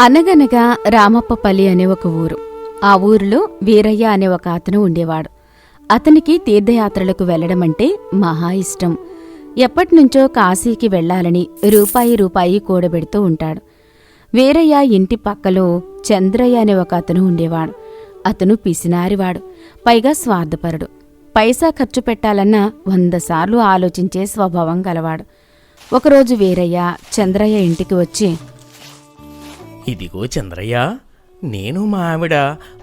అనగనగా రామప్పపల్లి అనే ఒక ఊరు. ఆ ఊరిలో వీరయ్య అనే ఒక అతను ఉండేవాడు. అతనికి తీర్థయాత్రలకు వెళ్ళడమంటే మహా ఇష్టం. ఎప్పటినుంచో కాశీకి వెళ్ళాలని రూపాయి రూపాయి కూడబెడుతూ ఉంటాడు. వీరయ్య ఇంటి పక్కలో చంద్రయ్య అనే ఒక అతను ఉండేవాడు. అతను పిసినారివాడు పైగా స్వార్థపరుడు. పైసా ఖర్చు పెట్టాలన్నా వంద సార్లు ఆలోచించే స్వభావం గలవాడు. ఒకరోజు వీరయ్య చంద్రయ్య ఇంటికి వచ్చి ఇదిగో చంద్రయ్య నేను మా ఆవిడ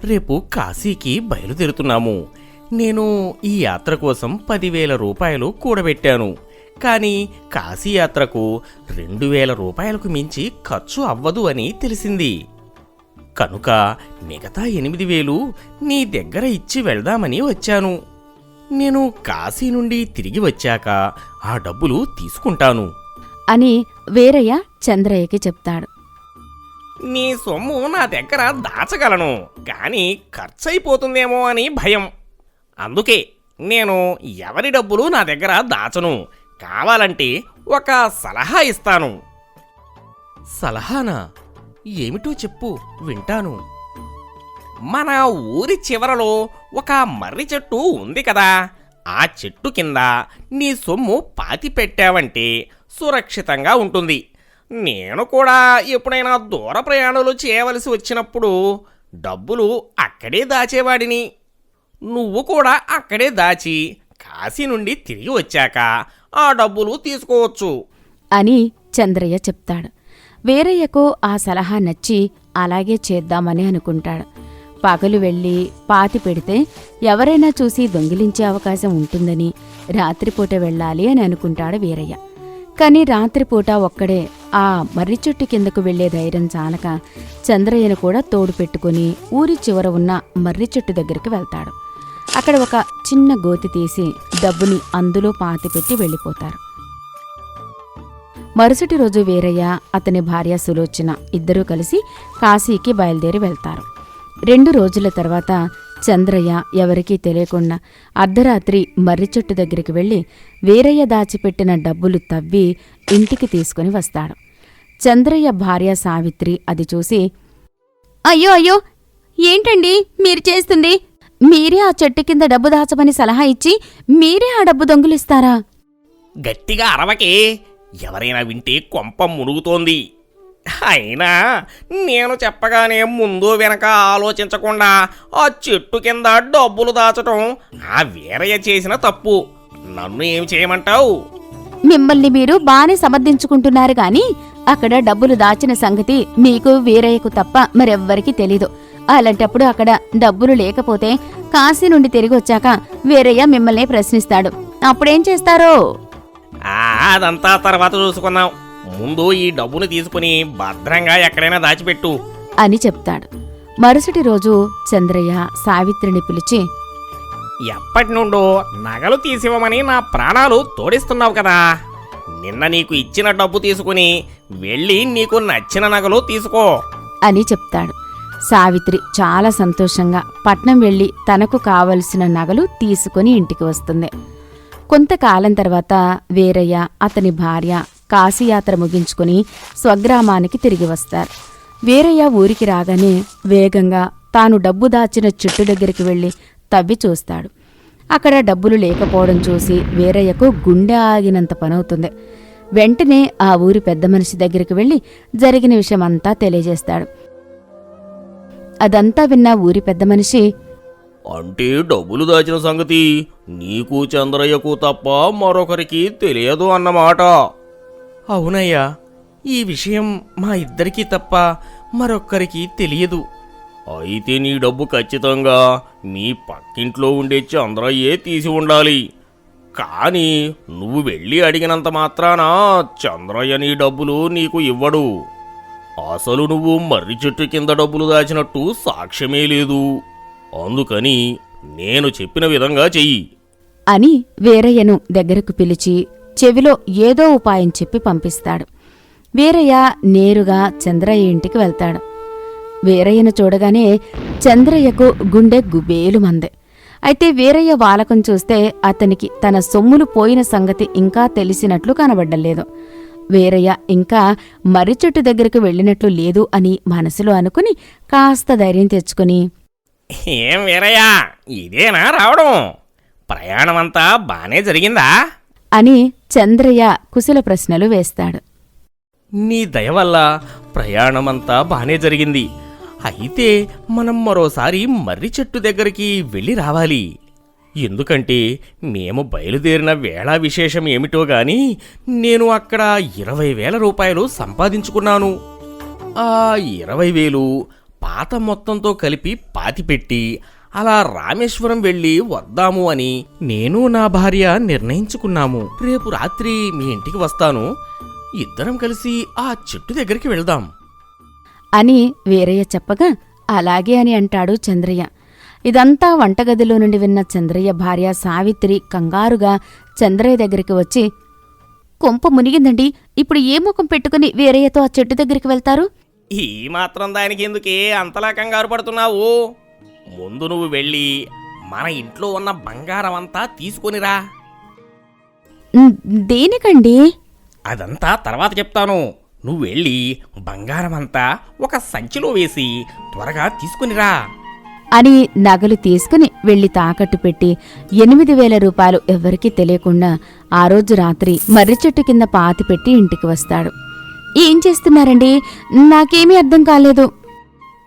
రేపు కాశీకి బయలుదేరుతున్నాము. నేను ఈ యాత్ర కోసం పదివేల రూపాయలు కూడబెట్టాను. కానీ కాశీ యాత్రకు రెండు వేల రూపాయలకు మించి ఖర్చు అవ్వదు అని తెలిసింది. కనుక మిగతా ఎనిమిది వేలు నీ దగ్గర ఇచ్చి వెళ్దామని వచ్చాను. నేను కాశీ నుండి తిరిగి వచ్చాక ఆ డబ్బులు తీసుకుంటాను. అని వేరయ్య చంద్రయ్యకి చెప్తాడు. నీ సొమ్ము నా దగ్గర దాచగలను. కానీ ఖర్చయిపోతుందేమో అని భయం. అందుకే నేను ఎవరి డబ్బులు నా దగ్గర దాచను. కావాలంటే ఒక సలహా ఇస్తాను. సలహానా? ఏమిటో చెప్పు వింటాను. మన ఊరి చివరలో ఒక మర్రి చెట్టు ఉంది కదా. ఆ చెట్టు కింద నీ సొమ్ము పాతి పెట్టావంటే సురక్షితంగా ఉంటుంది. నేను కూడా ఎప్పుడైనా దూర ప్రయాణాలు చేయవలసి వచ్చినప్పుడు డబ్బులు అక్కడే దాచేవాడిని. నువ్వు కూడా అక్కడే దాచి కాశీ నుండి తిరిగి వచ్చాక ఆ డబ్బులు తీసుకోవచ్చు. అని చంద్రయ్య చెప్తాడు. వీరయ్యకు ఆ సలహా నచ్చి అలాగే చేద్దామని అనుకుంటాడు. పగలు వెళ్ళి పాతి పెడితే ఎవరైనా చూసి దొంగిలించే అవకాశం ఉంటుందని రాత్రిపూట వెళ్ళాలి అని అనుకుంటాడు వీరయ్య. కానీ రాత్రిపూట ఒక్కడే ఆ మర్రి చెట్టు కిందకు వెళ్ళే ధైర్యం చాలక చంద్రయ్యను కూడా తోడు పెట్టుకుని ఊరి చివర ఉన్న మర్రి చెట్టు దగ్గరికి వెళ్తాడు. అక్కడ ఒక చిన్న గోతి తీసి డబ్బుని అందులో పాతిపెట్టి వెళ్ళిపోతారు. మరుసటి రోజు వీరయ్య అతని భార్య సులోచన ఇద్దరూ కలిసి కాశీకి బయలుదేరి వెళ్తారు. రెండు రోజుల తర్వాత చంద్రయ్య ఎవరికీ తెలియకుండా అర్ధరాత్రి మర్రి చెట్టు దగ్గరికి వెళ్ళి వీరయ్య దాచిపెట్టిన డబ్బులు తవ్వి ఇంటికి తీసుకుని వస్తాడు. చంద్రయ్య భార్య సావిత్రి అది చూసి అయ్యో అయ్యో ఏంటండి మీరు చేస్తుంది? మీరే ఆ చెట్టు కింద డబ్బు దాచమని సలహా ఇచ్చి మీరే ఆ డబ్బు దొంగిలిస్తారా? గట్టిగా అరవకే. ఎవరైనా వింటే కొంప మునుగుతోంది. అయినా నేను చెప్పగానే ముందు వెనక ఆలోచించకుండా ఆ చెట్టు కింద డబ్బులు దాచటం ఆ వీరయ్య చేసిన తప్పు. నన్ను ఏం చేయమంటావు? మిమ్మల్ని మీరు బానే సమర్థించుకుంటున్నారు గాని అక్కడ డబ్బులు దాచిన సంగతి మీకు వీరయ్యకు తప్ప మరెవ్వరికీ తెలీదు. అలాంటప్పుడు అక్కడ డబ్బులు లేకపోతే కాశీ నుండి తిరిగి వచ్చాక వీరయ్య మిమ్మల్ని ప్రశ్నిస్తాడు. అప్పుడేం చేస్తారో? అదంతా తర్వాత చూసుకుందాం. ముందు ఈ డబ్బును తీసుకుని భద్రంగా ఎక్కడైనా దాచిపెట్టు. అని చెప్తాడు. మరుసటి రోజు చంద్రయ్య సావిత్రిని పిలిచి ఎప్పటి నుండో నగలు తీసివ్వమని నా ప్రాణాలు తోడిస్తున్నావు కదా. నిన్న నీకు ఇచ్చిన డబ్బు తీసుకుని వెళ్ళి నీకు నచ్చిన నగలు తీసుకో. అని చెప్తాడు. సావిత్రి చాలా సంతోషంగా పట్నం వెళ్ళి తనకు కావలసిన నగలు తీసుకుని ఇంటికి వస్తుంది. కొంతకాలం తర్వాత వీరయ్య అతని భార్య కాశీయాత్ర ముగించుకుని స్వగ్రామానికి తిరిగి వస్తారు. వీరయ్య ఊరికి రాగానే వేగంగా తాను డబ్బు దాచిన చెట్టు దగ్గరికి వెళ్ళి తవ్వి చూస్తాడు. అక్కడ డబ్బులు లేకపోవడం చూసి వీరయ్యకు గుండె ఆగినంత పనవుతుంది. వెంటనే ఆ ఊరి పెద్ద మనిషి దగ్గరికి వెళ్ళి జరిగిన విషయమంతా తెలియజేస్తాడు. అదంతా విన్న ఊరి పెద్ద మనిషి అంటే డబ్బులు దాచిన సంగతి నీకు చంద్రయ్యకు తప్ప మరొకరికి తెలియదు అన్నమాట. అవునయ్యా ఈ విషయం మా ఇద్దరికీ తప్ప మరొక్కరికి తెలియదు. అయితే నీ డబ్బు ఖచ్చితంగా మీ పక్కింట్లో ఉండే చంద్రయ్యే తీసి ఉండాలి. కానీ నువ్వు వెళ్ళి అడిగినంత మాత్రాన చంద్రయ్య నీ డబ్బులు నీకు ఇవ్వడు. అసలు నువ్వు మర్రి చెట్టు కింద డబ్బులు దాచినట్టు సాక్ష్యమే లేదు. అందుకని నేను చెప్పిన విధంగా చెయ్యి. అని వీరయ్యను దగ్గరకు పిలిచి చెవిలో ఏదో ఉపాయం చెప్పి పంపిస్తాడు. వీరయ్య నేరుగా చంద్రయ్య ఇంటికి వెళ్తాడు. వీరయ్యను చూడగానే చంద్రయ్యకు గుండె గుబేలు మందే అయితే వీరయ్య వాలకం చూస్తే అతనికి తన సొమ్ములు పోయిన సంగతి ఇంకా తెలిసినట్లు కనబడ్డలేదు. వీరయ్య ఇంకా మర్రి చెట్టు దగ్గరకు వెళ్ళినట్లు లేదు అని మనసులో అనుకుని కాస్త ధైర్యం తెచ్చుకుని ఏం వీరయ్య? ఇదేనా రావడం? ప్రయాణమంతా బానే జరిగిందా? అని చంద్రయ్య కుశల ప్రశ్నలు వేస్తాడు. నీ దయ వల్ల ప్రయాణమంతా బానే జరిగింది. అయితే మనం మరోసారి మర్రి చెట్టు దగ్గరికి వెళ్ళి రావాలి. ఎందుకంటే మేము బయలుదేరిన వేళ విశేషం ఏమిటో గాని నేను అక్కడ ఇరవై వేల రూపాయలు సంపాదించుకున్నాను. ఆ ఇరవై వేలు పాత మొత్తంతో కలిపి పాతిపెట్టి అలా రామేశ్వరం వెళ్ళి వద్దాము అని నేను నా భార్య నిర్ణయించుకున్నాము. రేపు రాత్రి మీ ఇంటికి వస్తాను. ఇద్దరం కలిసి ఆ చెట్టు దగ్గరికి వెళ్దాం. అని వీరయ్య చెప్పగా అలాగే అని అంటాడు చంద్రయ్య. ఇదంతా వంటగదిలో నుండి విన్న చంద్రయ్య భార్య సావిత్రి కంగారుగా చంద్రయ్య దగ్గరికి వచ్చి కొంప మునిగిందండి. ఇప్పుడు ఏ ముఖం పెట్టుకుని వీరయ్యతో ఆ చెట్టు దగ్గరికి వెళ్తారు? ఈ మాత్రం దానికి ఎందుకే అంతలా కంగారు పడుతున్నావు? ముందు నువ్వు వెళ్ళి మన ఇంట్లో ఉన్న బంగారం అంతా తీసుకొనిరా. "ఉమ్, దేనికండి? అదంతా తర్వాత చెప్తాను. నువ్వు వెళ్ళి బంగారం అంతా ఒక సంచిలో వేసి త్వరగా తీసుకునిరా. అని నగలు తీసుకుని వెళ్ళి తాకట్టు పెట్టి ఎనిమిది వేల రూపాయలు ఎవ్వరికీ తెలియకుండా ఆ రోజు రాత్రి మర్రి చెట్టు కింద పాతి పెట్టి ఇంటికి వస్తాడు. ఏం చేస్తున్నారండి? నాకేమీ అర్థం కాలేదు.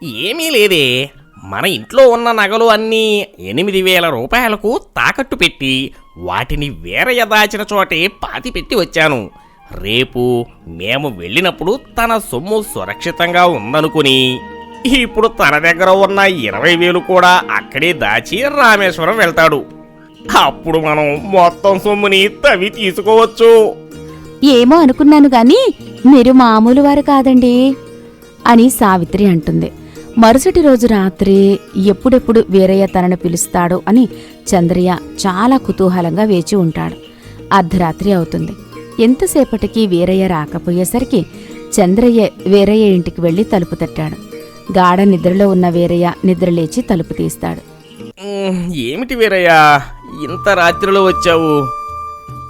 ఏమీ లేదే. మన ఇంట్లో ఉన్న నగలు అన్నీ ఎనిమిది వేల రూపాయలకు తాకట్టు పెట్టి వాటిని వేరే దాచిన చోటే పాతి పెట్టి వచ్చాను. రేపు మేము వెళ్ళినప్పుడు తన సొమ్ము సురక్షితంగా ఉందనుకుని ఇప్పుడు తన దగ్గర ఉన్న ఇరవై వేలు కూడా అక్కడే దాచి రామేశ్వరం వెళ్తాడు. అప్పుడు మనం మొత్తం సొమ్ముని తవి తీసుకోవచ్చు. ఏమో అనుకున్నాను గాని మీరు మామూలు వారు కాదండి అని సావిత్రి అంటుంది. మరుసటి రోజు రాత్రి ఎప్పుడెప్పుడు వీరయ్య తనను పిలుస్తాడు అని చంద్రయ్య చాలా కుతూహలంగా వేచి ఉంటాడు. అర్ధరాత్రి అవుతుంది. ఎంతసేపటికి వీరయ్య రాకపోయేసరికి చంద్రయ్య వీరయ్య ఇంటికి వెళ్ళి తలుపు తట్టాడు. గాఢ నిద్రలో ఉన్న వీరయ్య నిద్రలేచి తలుపు తీస్తాడు. ఏమిటి వీరయ్య? ఇంత రాత్రిలో వచ్చావు?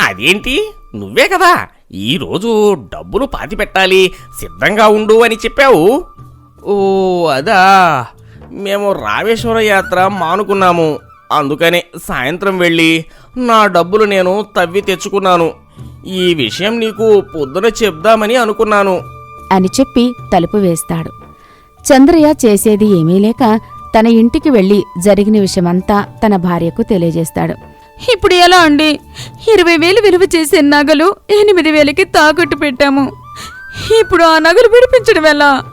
అదేంటి? నువ్వే కదా. ఈరోజు డబ్బులు పాతి పెట్టాలి సిద్ధంగా ఉండు అని చెప్పావు. ఓ అదా. మేము రామేశ్వర యాత్ర మానుకున్నాము. అందుకనే సాయంత్రం వెళ్ళి నా డబ్బులు నేను తవ్వి తెచ్చుకున్నాను. ఈ విషయం నీకు పొద్దున చెప్దామని అనుకున్నాను. అని చెప్పి తలుపు వేస్తాడు. చంద్రయ్య చేసేది ఏమీ లేక తన ఇంటికి వెళ్ళి జరిగిన విషయమంతా తన భార్యకు తెలియజేస్తాడు. ఇప్పుడు ఎలా అండి? ఇరవై వేలు విలువ చేసే నగలు ఎనిమిది వేలకి తాకట్టు పెట్టాము. ఇప్పుడు ఆ నగలు విడిపించడం ఎలా?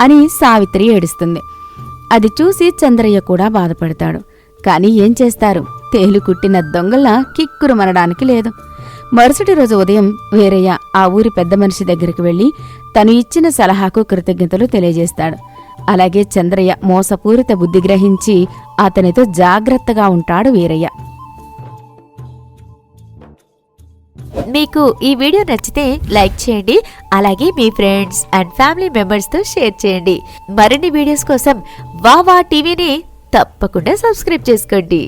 అని సావిత్రి ఏడుస్తుంది. అది చూసి చంద్రయ్య కూడా బాధపడతాడు. కానీ ఏం చేస్తారు? తేలు కుట్టిన దొంగల్లా కిక్కురు లేదు. మరుసటి రోజు ఉదయం వీరయ్య ఆ ఊరి పెద్ద మనిషి దగ్గరికి వెళ్ళి తను ఇచ్చిన సలహాకు కృతజ్ఞతలు తెలియజేస్తాడు. అలాగే చంద్రయ్య మోసపూరిత బుద్ధి గ్రహించి అతనితో జాగ్రత్తగా ఉంటాడు వీరయ్య. మీకు ఈ వీడియో నచ్చితే లైక్ చేయండి అలాగే మీ ఫ్రెండ్స్ అండ్ ఫ్యామిలీ మెంబర్స్తో షేర్ చేయండి. మరిన్ని వీడియోస్ కోసం వా వా టీవీని తప్పకుండా సబ్స్క్రైబ్ చేసుకోండి.